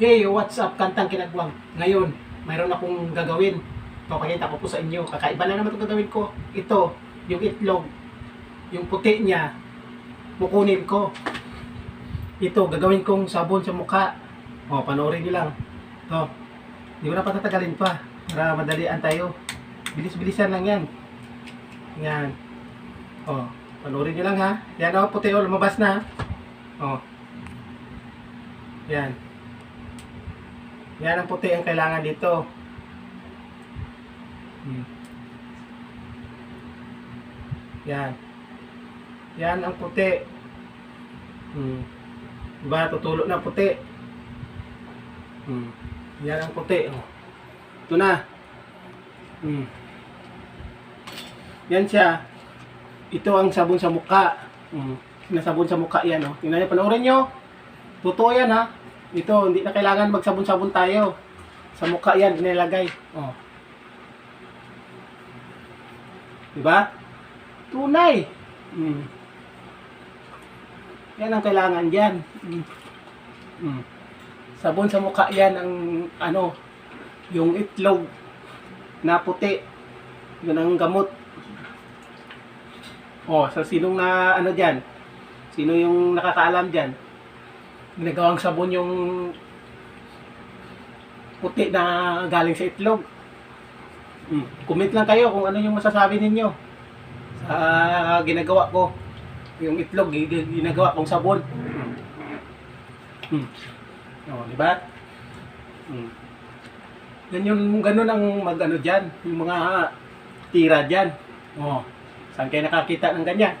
Hey, what's up, Kantang Kinagwang? Ngayon, mayroon akong gagawin. Papakita ko po sa inyo. Kakaiba na naman itong gagawin ko. Ito, yung itlog, yung puti niya, kukunin ko. Ito, gagawin kong sabon sa mukha. O, panoorin nyo lang. Ito, di ko na patatagalin pa. Para madalian tayo. Bilis-bilisan lang yan. Yan. O, panoorin nyo lang ha. Yan o, puti o, lumabas na. O. Yan. Yan ang puti ang kailangan dito. Hmm. Yan. Yan ang puti. Hmm. Diba? Tutulo na puti. Hmm. Yan ang puti. Oh. Ito na. Hmm. Yan siya. Ito ang sabon sa mukha. Hmm. Sinasabon sa mukha yan. Oh. Tingnan niyo, panoorin nyo. Totoo yan ha. Ito, hindi na kailangan magsabon-sabon tayo. Sa mukha yan, inilagay. Oh. Diba? Tunay. Mm. Yan ang kailangan dyan. Mm. Mm. Sabon sa mukha yan ang ano, yung itlog na puti. Yun ang gamot. Oh, sa sinong na ano dyan? Sino yung nakakaalam dyan? Ginagawang sabon yung puti na galing sa itlog. Mm. Comment lang kayo kung ano yung masasabi ninyo sa ginagawa ko. Yung itlog, gi- gi- ginagawa kong sabon. Mm. Oh, di ba? Mm. Yan yung ganun ang magano diyan, yung mga tira diyan. Oh. Saan kayo nakakita ng ganyan?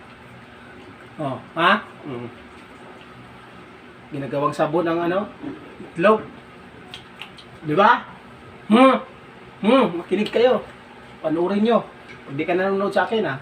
Oh, ha? Mm ginagawang sabon ng ano, itlog. Di ba? Hmm. Hmm, makinig kayo. Panoorin nyo. Pag di ka nanonood sa akin ha.